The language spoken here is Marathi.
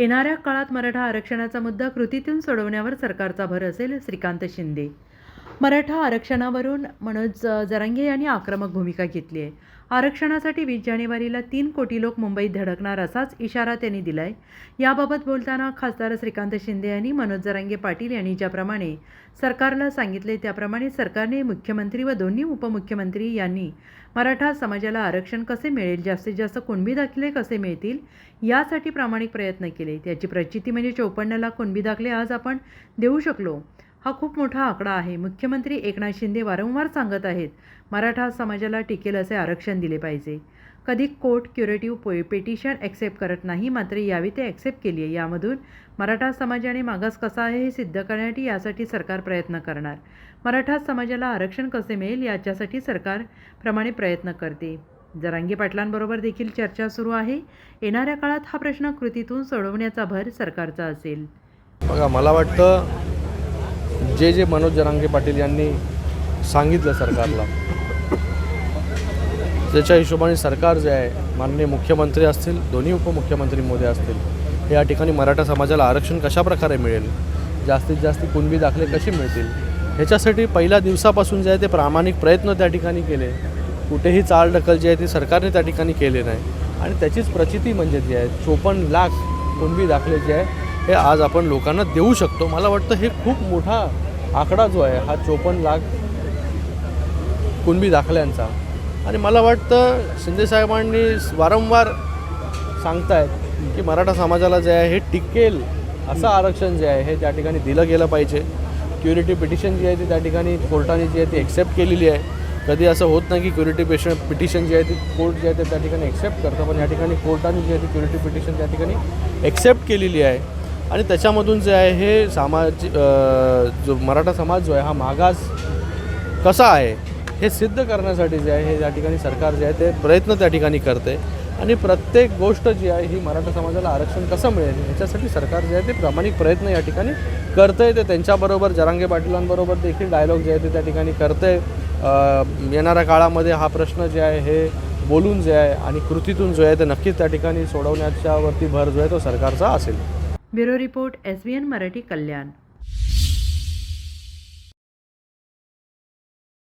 येणाऱ्या काळात मराठा आरक्षणाचा मुद्दा कृतीतून सोडवण्यावर सरकारचा भर असेल श्रीकांत शिंदे. मराठा आरक्षणावरून मनोज जरांगे यांनी आक्रमक भूमिका घेतली आहे. आरक्षणासाठी वीस जानेवारीला तीन कोटी लोक मुंबईत धडकणार असाच इशारा त्यांनी दिलाय. याबाबत बोलताना खासदार श्रीकांत शिंदे यांनी मनोज जरांगे पाटील यांनी ज्याप्रमाणे सरकारला सांगितले त्याप्रमाणे सरकारने मुख्यमंत्री व दोन्ही उपमुख्यमंत्री यांनी मराठा समाजाला आरक्षण कसे मिळेल जास्तीत जास्त कुणबी दाखले कसे मिळतील यासाठी प्रामाणिक प्रयत्न केले. त्याची प्रचिती म्हणजे चौपन्नला कुणबी दाखले आज आपण देऊ शकलो. हा खूप मोठा आकडा आहे. मुख्यमंत्री एकनाथ शिंदे वारंवार सांगत आहेत मराठा समाजाला टिकेल असे आरक्षण दिले पाहिजे. कधी कोर्ट क्युरेटिव्ह पे पेटिशन ॲक्सेप्ट करत नाही मात्र यावेळी ते ॲक्सेप्ट केली आहे. यामधून मराठा समाजाने मागास कसा आहे हे सिद्ध करण्यासाठी यासाठी सरकार प्रयत्न करणार. मराठा समाजाला आरक्षण कसे मिळेल याच्यासाठी सरकारप्रमाणे प्रयत्न करते. जरांगी पाटलांबरोबर देखील चर्चा सुरू आहे. येणाऱ्या काळात हा प्रश्न कृतीतून सोडवण्याचा भर सरकारचा असेल. बघा मला वाटतं जे जे मनोज जरांगे पाटील यांनी सांगितलं सरकारला त्याच्या हिशोबाने सरकार जे आहे माननीय मुख्यमंत्री असतील दोन्ही उपमुख्यमंत्री मोदी असतील या ठिकाणी मराठा समाजाला आरक्षण कशाप्रकारे मिळेल जास्तीत जास्त कुणबी दाखले कसे मिळतील ह्याच्यासाठी पहिल्या दिवसापासून जे आहे ते प्रामाणिक प्रयत्न त्या ठिकाणी केले. कुठेही चालढकल जी आहे ती सरकारने त्या ठिकाणी केले नाही. आणि त्याचीच प्रचिती म्हणजे जी आहे चोपन्न लाख कुणबी दाखले जे आहे हे आज आपण लोकांना देऊ शकतो. मला वाटतं हे खूप मोठा आकडा जो आहे हा चोपन्न लाख कुणबी दाखल्यांचा. आणि मला वाटतं शिंदेसाहेबांनी वारंवार सांगतायत की मराठा समाजाला जे आहे हे टिकेल असं आरक्षण जे आहे हे त्या ठिकाणी दिलं गेलं पाहिजे. क्युरिटी पिटिशन जी आहे ती त्या ठिकाणी कोर्टाने जी आहे ती एक्सेप्ट केलेली आहे. कधी असं होत नाही की क्युरिटी पेशन पिटिशन जी आहे ती कोर्ट जे आहे ते त्या ठिकाणी एक्सेप्ट करतं पण या ठिकाणी कोर्टाने जी आहे ती क्युरिटी पिटिशन त्या ठिकाणी एक्सेप्ट केलेली आहे. आणि त्याच्यामधून जे आहे हे सामाज जो मराठा समाज जो आहे हा मागास कसा आहे हे सिद्ध करण्यासाठी जे आहे हे या ठिकाणी सरकार जे आहे ते प्रयत्न त्या ठिकाणी करते. आणि प्रत्येक गोष्ट जी आहे ही मराठा समाजाला आरक्षण कसं मिळेल ह्याच्यासाठी सरकार जे आहे ते प्रामाणिक प्रयत्न या ठिकाणी करतं ते त्यांच्याबरोबर जरांगे पाटीलांबरोबर देखील डायलॉग जे आहे ते त्या ठिकाणी करते येणाऱ्या काळामध्ये हा प्रश्न जे आहे हे बोलून जे आहे आणि कृतीतून जो आहे ते नक्कीच त्या ठिकाणी सोडवण्याच्यावरती भर जो आहे तो सरकारचा असेल. Bureau report S B N Marathi Kalyan.